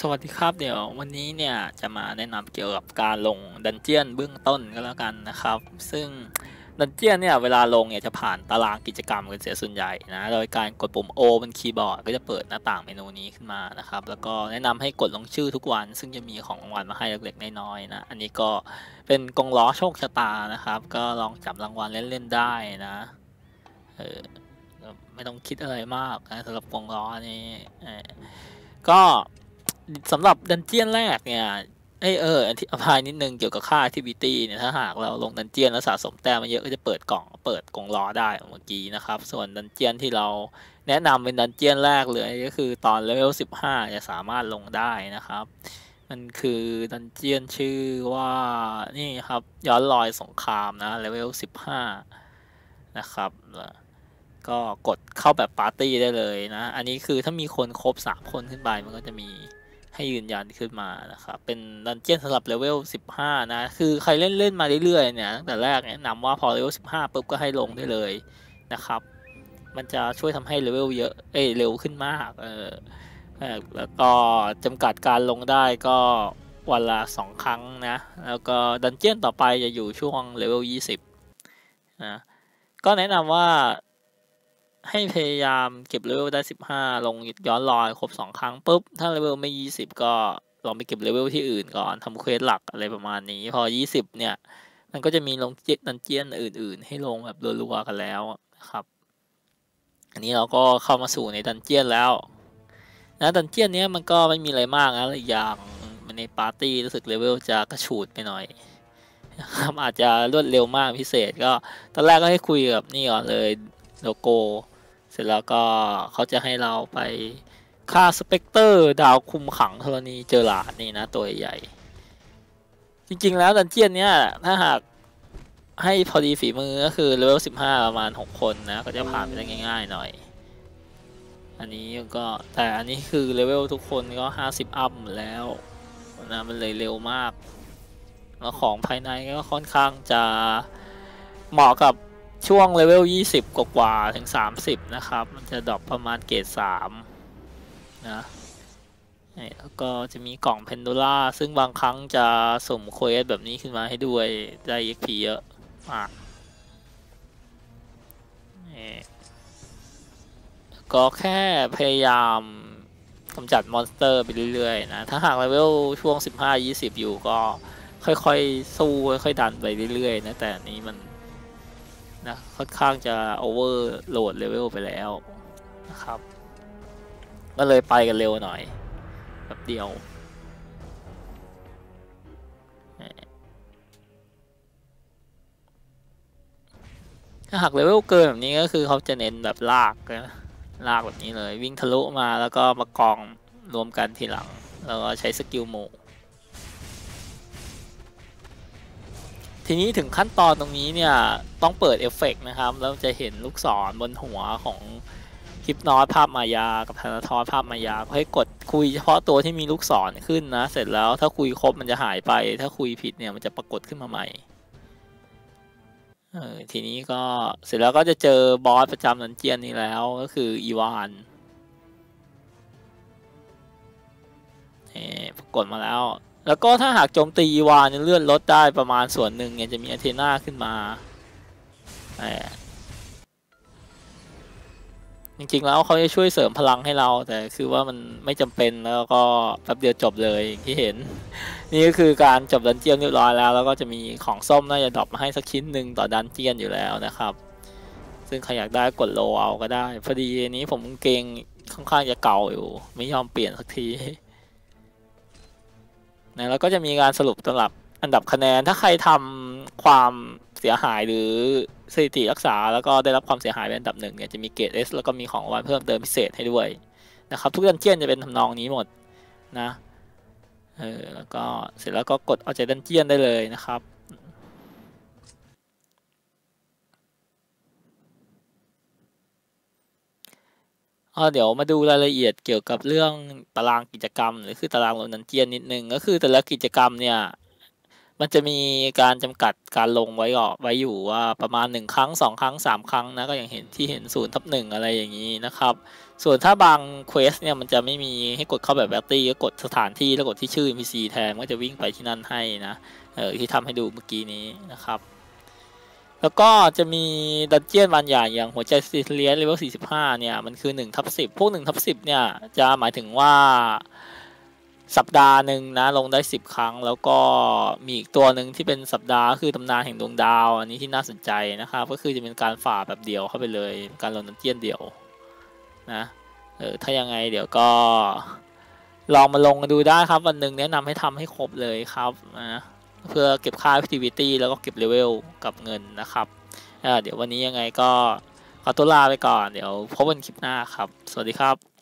สวัสดีครับเดี๋ยววันนี้เนี่ยจะมาแนะนำเกี่ยวกับการลงดันเจียนเบื้องต้นก็แล้วกันนะครับ ซึ่งดันเจียนเนี่ยเวลาลงเนี่ยจะผ่านตารางกิจกรรมกันเสียส่วนใหญ่นะโดยการกดปุ่ม O บนคีย์บอร์ดก็จะเปิดหน้าต่างเมนูนี้ขึ้นมานะครับ แล้วก็แนะนำให้กดลงชื่อทุกวัน ซึ่งจะมีของรางวัลมาให้เล็กๆน้อยๆนะอันนี้ก็เป็นกองล้อโชคชะตานะครับ ก็ลองจับรางวัลเล่นๆได้นะเออไม่ต้องคิดอะไรมากนะสำหรับกองล้อนี้ก็ สำหรับดันเจียนแรกเนี่ยเอเอออธิอภัยนิดนึงเกี่ยวกับค่า activity เนี่ยถ้าหากเราลงดันเจียนแล้วสะสมแต้มมาเยอะก็จะเปิดกล่องเปิดกงล้อได้เมื่อกี้นะครับ ส่วนดันเจียนที่เราแนะนำเป็นดันเจียนแรกเลยก็คือตอนเลเวล15 จะสามารถลงได้นะครับ มันคือดันเจียนชื่อว่านี่ครับย้อนรอยสงครามนะเลเวล15 นะครับก็กดเข้าแบบปาร์ตี้ได้เลยนะ อันนี้คือถ้ามีคนครบสามคนขึ้นไปมันก็จะมี ให้ยืนยันขึ้นมานะครับเป็นดันเจียนสำหรับเลเวล 15 นะ คือใครเล่นเล่นมาเรื่อยๆเนี่ยตั้งแต่แรกแนะนำว่าพอเลเวล 15ปุ๊บก็ให้ลงได้เลยนะครับ มันจะช่วยทำให้เลเวลเยอะเอ้เร็วขึ้นมากเออแล้วก็จำกัดการลงได้ก็วันละสองครั้งนะ แล้วก็ดันเจียนต่อไปจะอยู่ช่วงเลเวล 20 นะ ก็แนะนำว่า ให้พยายามเก็บเลเวลได้ 15 ลงย้อนรอยครบ 2 ครั้งปุ๊บ ถ้าเลเวลไม่ 20 ก็ลองไปเก็บเลเวลที่อื่นก่อนทำเควสหลักอะไรประมาณนี้ พอ 20 เนี่ย มันก็จะมีลงเจ็ดดันเจียนอื่น ๆ ให้ลงแบบรัวๆกันแล้วครับ อันนี้เราก็เข้ามาสู่ในดันเจียนแล้วนะดันเจียนนี้มันก็ไม่มีอะไรมากนะอีกอย่างในปาร์ตี้รู้สึกเลเวลจะกระฉูดไปหน่อยนะครับอาจจะรวดเร็วมากพิเศษก็ตอนแรกก็ให้คุยกับนี่ก่อนเลยโลโก้ สร็จแล้วก็เขาจะให้เราไปฆ่าสเปกเตอร์ ดาวคุมขังธรณีเจอหลาดนี่นะตัวใหญ่ จริงๆแล้วดันเจียนเนี้ยถ้าหากให้พอดีฝีมือก็คือเลเวลสิบห้าประมาณหกคนนะ ก็จะผ่านไปได้ง่าย ๆ หน่อย อันนี้ก็แต่อันนี้คือเลเวลทุกคนก็ห้าสิบอัพแล้วนะมันเลยเร็วมาก แล้วของภายในก็ค่อนข้างจะเหมาะกับ ช่วงเลเวล 20 กว่าๆถึง 30 นะครับ มันจะดรอปประมาณเกรด3นะแล้วก็จะมีกล่องเพนดูล่า ซึ่งบางครั้งจะสุ่มเควสแบบนี้ขึ้นมาให้ด้วยได้ XP เยอะมากก็แค่พยายามกำจัดมอนสเตอร์ไปเรื่อยๆนะ ถ้าหากเลเวลช่วง 15-20 อยู่ก็ค่อยๆ สู้ค่อยๆดันไปเรื่อยๆนะ แต่นี้มัน นะค่อนข้างจะโอเวอร์โหลดเลเวลไปแล้วนะครับ ก็เลยไปกันเร็วหน่อยแบบเดียวถ้าหากเลเวลเกินแบบนี้ก็คือเขาจะเน้นแบบลากนะลากแบบนี้เลย วิ่งทะลุมาแล้วก็มากองรวมกันทีหลัง แล้วก็ใช้สกิลโม ทีนี้ถึงขั้นตอนตรงนี้เนี่ยต้องเปิดเอฟเฟกนะครับ แล้วจะเห็นลูกศรบนหัวของคลิปนอตภาพมายา กับธนาทอภาพมายาให้กดคุยเฉพาะตัวที่มีลูกศรขึ้นนะ เสร็จแล้วถ้าคุยครบมันจะหายไป ถ้าคุยผิดเนี่ยมันจะปรากฏขึ้นมาใหม่เออทีนี้ก็เสร็จแล้วก็จะเจอบอสประจำนันเจียนนี้แล้วก็คืออีวานปรากฏมาแล้ว แล้วก็ถ้าหากโจมตีอีวานเลื่อนลดได้ประมาณส่วนหนึ่งเนี่ยจะมีอเทนาขึ้นมาจริงๆแล้วเขาจะช่วยเสริมพลังให้เราแต่คือว่ามันไม่จำเป็นแล้วก็แป๊บเดียวจบเลยอย่างที่เห็น นี่ก็คือการจบดันเจียนเรียบร้อยแล้ว แล้วก็จะมีของส้มน่าจะดรอปมาให้สักชิ้นหนึ่งต่อดันเจียนอยู่แล้วนะครับ ซึ่งใครอยากได้กดโลเอาก็ได้พอดีนี้ผมเกงค่อนข้างจะเก่าอยู่ ไม่ยอมเปลี่ยนสักที นะแล้วก็จะมีการสรุปตำหรับอันดับคะแนนถ้าใครทำความเสียหายหรือสถิติรักษา แล้วก็ได้รับความเสียหายเป็นอันดับหนึ่งเนี่ยจะมีเกรด S แล้วก็มีของรางวัลเพิ่มเติมพิเศษให้ด้วยนะครับทุกดันเจียนจะเป็นทำนองนี้หมดนะเออแล้วก็เสร็จแล้วก็กดเอาใจดันเจียนได้เลยนะครับ เดี๋ยวมาดูรายละเอียดเกี่ยวกับเรื่องตารางกิจกรรม หรือคือตารางลงนันเจียนนิดนึงก็คือแต่ละกิจกรรมเนี่ยมันจะมีการจำกัดการลงไว้ออกไว้อยู่ว่าประมาณหนึ่งครั้งสองครั้งสามครั้งนะก็อย่างเห็นที่เห็นศูนย์ทับหนึ่งอะไรอย่างนี้นะครับ ส่วนถ้าบางเควสเนี่ยมันจะไม่มีให้กดเข้าแบบแบตตี้ก็กดสถานที่แล้วกดที่ชื่อ NPC แทนก็จะวิ่งไปที่นั่นให้นะเออที่ทำให้ดูเมื่อกี้นี้นะครับ แล้วก็จะมีดันเจียนบางอย่างอย่างหัวใจซิเลียนเลเวล45 เนี่ย มันคือ1ทับ10 พวก1ทับ10 เนี่ย จะหมายถึงว่าสัปดาห์หนึ่งนะลงได้ 10 ครั้ง แล้วก็มีอีกตัวหนึ่งที่เป็นสัปดาห์คือตำนานแห่งดวงดาว อันนี้ที่น่าสนใจนะครับ ก็คือจะเป็นการฝ่าแบบเดียวเข้าไปเลย การลงดันเจียนเดียวนะเออถ้ายังไงเดี๋ยวก็ลองมาลงกันดูได้ครับ วันหนึ่งแนะนำให้ทำให้ครบเลยครับนะ เพื่อเก็บค่า activity แล้วก็เก็บเลเวลกับเงินนะครับเดี๋ยววันนี้ยังไงก็ขอตัวลาไปก่อน เดี๋ยวพบกันคลิปหน้าครับ สวัสดีครับ